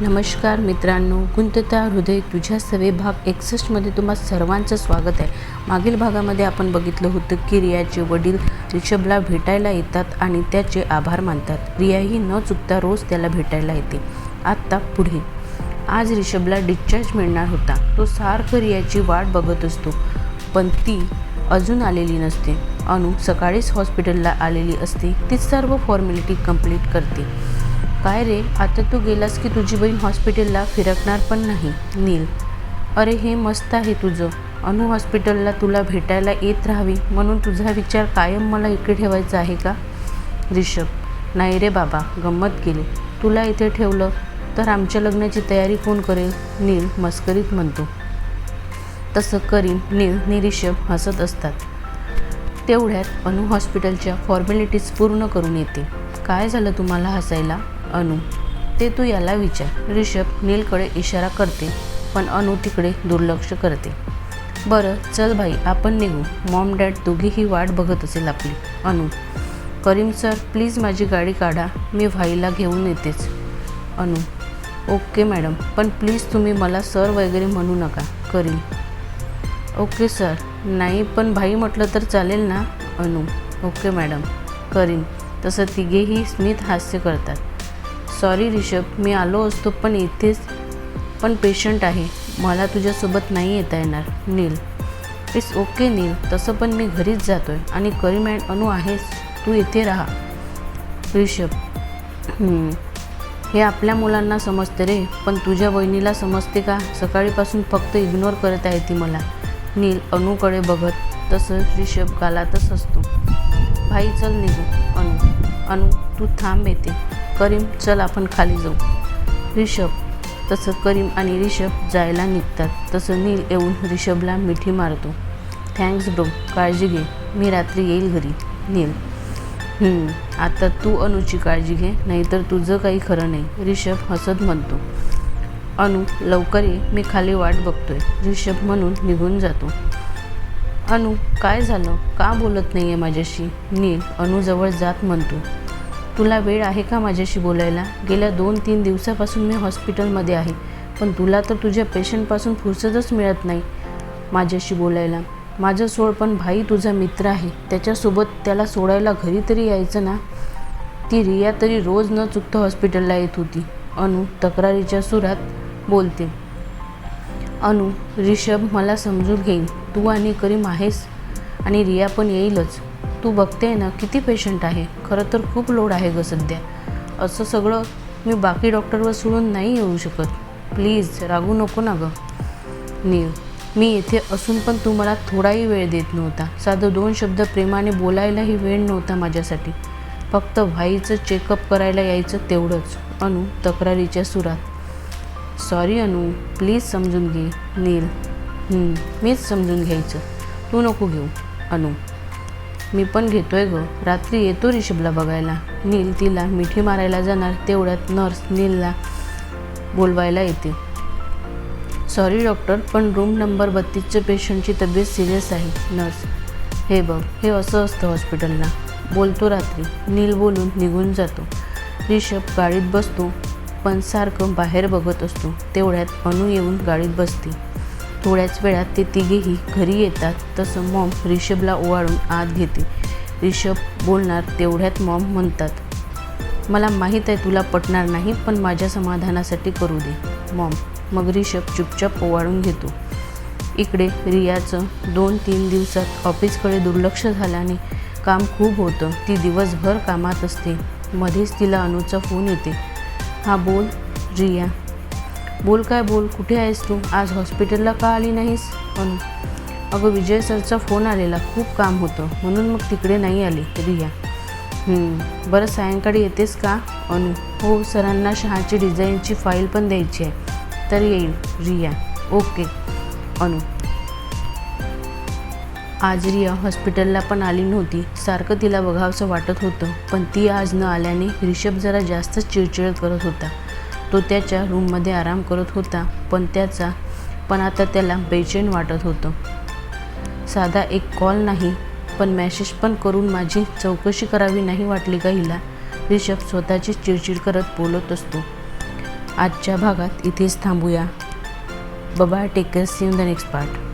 नमस्कार मित्रांनो गुंतता हृदय तुझ्या सवे भाग एकसष्टमध्ये तुम्हा सर्वांचं स्वागत आहे. मागील भागामध्ये आपण बघितलं होतं की रियाचे वडील रिषभला भेटायला येतात आणि त्याचे आभार मानतात. रियाही न चुकता रोज त्याला भेटायला येते. आत्ता पुढे. आज रिषभला डिस्चार्ज मिळणार होता. तो सारखं रियाची वाट बघत असतो. पण ती अजून आलेली नसते. अनु सकाळीच हॉस्पिटलला आलेली असते. ती सर्व फॉर्मॅलिटी कंप्लीट करते. काय रे आता तू गेलास की तुझी बहीण हॉस्पिटलला फिरकणार पण नाही नील. अरे हे मस्त आहे तुझं. अनु हॉस्पिटलला तुला भेटायला येत राहावी म्हणून तुझा विचार कायम मला इकडे ठेवायचा आहे का? रिषभ नाही रे बाबा गंमत केली. तुला इथे ठेवलं तर आमच्या लग्नाची तयारी कोण करेल? नील मस्करीत म्हणतो. तसं करीन नील नि रिषभ हसत असतात. तेवढ्यात अनु हॉस्पिटलच्या फॉर्मॅलिटीज पूर्ण करून येते. काय झालं तुम्हाला हसायला? अनु ते तू याला विचार. रिषभ नीलकडे इशारा करते पण अनु तिकडे दुर्लक्ष करते. बरं चल भाई आपण निघू. मॉम डॅड दोघीही वाट बघत असेल आपली. अनु करीम सर प्लीज माझी गाडी काढा. मी भाईला घेऊन येतेच. अनु ओके मॅडम पण प्लीज तुम्ही मला सर वगैरे म्हणू नका. Karim okay sir. नाही पण भाई म्हटलं तर चालेल ना? अनु ओके मॅडम. करीन तसं तिघेही स्मित हास्य करतात. सॉरी रिषभ मी आलो असतो पण इथेच पण पेशंट आहे. मला तुझ्यासोबत नाही येता येणार नील. इट्स ओके नील. तसं पण मी घरीच जातो आहे आणि करीम अँड अनु आहेस. तू इथे राहा. रिषभ हे आपल्या मुलांना समजते रे पण तुझ्या बहिणीला समजते का? सकाळीपासून फक्त इग्नोर करत आहे ती मला. नील अनुकडे बघत तसं रिषभ गालातच असतो भाई चल निघू. अनु. अनु तू थांब येते. करीम चल आपण खाली जाऊ. रिषभ तसं करीम आणि रिषभ जायला निघतात. तसं नील येऊन रिषभला मिठी मारतो. थँक्स ब्रो काळजी घे. मी रात्री येईल घरी. नील. आता तू अनुची काळजी घे नाहीतर तुझं काही खरं नाही रिषभ हसत म्हणतो. अनु लवकर ये मी खाली वाट बघतोय. रिषभ म्हणून निघून जातो. अनु काय झालं? का बोलत नाही आहे माझ्याशी? नील अनुजवळ जात म्हणतो. तुला वेळ आहे का माझ्याशी बोलायला? गेल्या दोन तीन दिवसापासून मी हॉस्पिटलमध्ये आहे. पण तुला तर तुझ्या पेशंटपासून फुरसतच मिळत नाही माझ्याशी बोलायला. माझं सोड पण भाई तुझा मित्र आहे. त्याच्यासोबत त्याला सोडायला घरी तरी यायचं ना? ती रिया तरी रोज न चुकता हॉस्पिटलला येत होती. अनु तक्रारीच्या सुरात बोलते. अनु रिषभ मला समजून घेईल तू आणि करीम आहेस आणि रिया पण येईलच. तू बघते ना किती पेशंट आहे. खरं तर खूप लोड आहे ग सध्या. असं सगळं मी बाकी डॉक्टरवर सोडून नाही येऊ शकत. प्लीज रागू नको ना गं. नील मी येथे असून पण तू मला थोडाही वेळ देत नव्हता. साधं दोन शब्द प्रेमाने बोलायलाही वेळ नव्हता माझ्यासाठी. फक्त भाईचं चेकअप करायला यायचं तेवढंच. अनु तक्रारीच्या सुरात. सॉरी अनु. प्लीज समजून घे. नील मीच समजून घ्यायचं. तू नको घेऊ अनु. मी पण घेतोय ग. रात्री येतो रिषभला बघायला. नील तिला मिठी मारायला जाणार तेवढ्यात नर्स नीलला बोलवायला येते. सॉरी डॉक्टर पण रूम नंबर बत्तीसच्या पेशंटची तब्येत सिरियस आहे नर्स. हे बघ हे असं असतं हॉस्पिटलला. बोलतो रात्री. नील बोलून निघून जातो. रिषभ गाडीत बसतो पण सारखं बाहेर बघत असतो. तेवढ्यात अनु येऊन गाडीत बसते. थोड्याच वेळात ते तिघेही घरी येतात. तसं मॉम रिषभला ओवाळून आत घेते. रिषभ बोलणार तेवढ्यात मॉम म्हणतात मला माहीत आहे तुला पटणार नाही पण माझ्या समाधानासाठी करू दे. मॉम मग रिषभ चुपचाप ओवाळून घेतो. इकडे रियाचं दोन तीन दिवसात ऑफिसकडे दुर्लक्ष झाल्याने काम खूप होतं. ती दिवसभर कामात असते. मध्येच तिला अनुचा फोन येते. हा बोल रिया. बोल काय बोल कुठे आहेस तू? आज हॉस्पिटलला का आली नाहीस? अनु अगं विजय सरचा फोन आलेला खूप काम होतं. म्हणून मग तिकडे नाही आली रिया बरं सायंकाळी येतेस का? अनु हो सरांना शहाची डिझाईनची फाईल पण द्यायची आहे. तर येईल रिया. ओके. अनु. आज रिया हॉस्पिटलला पण आली नव्हती. सारखं तिला बघावंसं वाटत होतं पण ती आज न आल्याने रिषभ जरा जास्तच चिडचिड करत होता. तो त्याच्या रूममध्ये आराम करत होता पण त्याचा पण आता त्याला बेचैन वाटत होतं. साधा एक कॉल नाही पण मॅसेज पण करून माझी चौकशी करावी नाही वाटली का हिला? रिषभ स्वतःची चिडचिड करत बोलत असतो. आजच्या भागात इथेच थांबूया. बबा take care see in the next part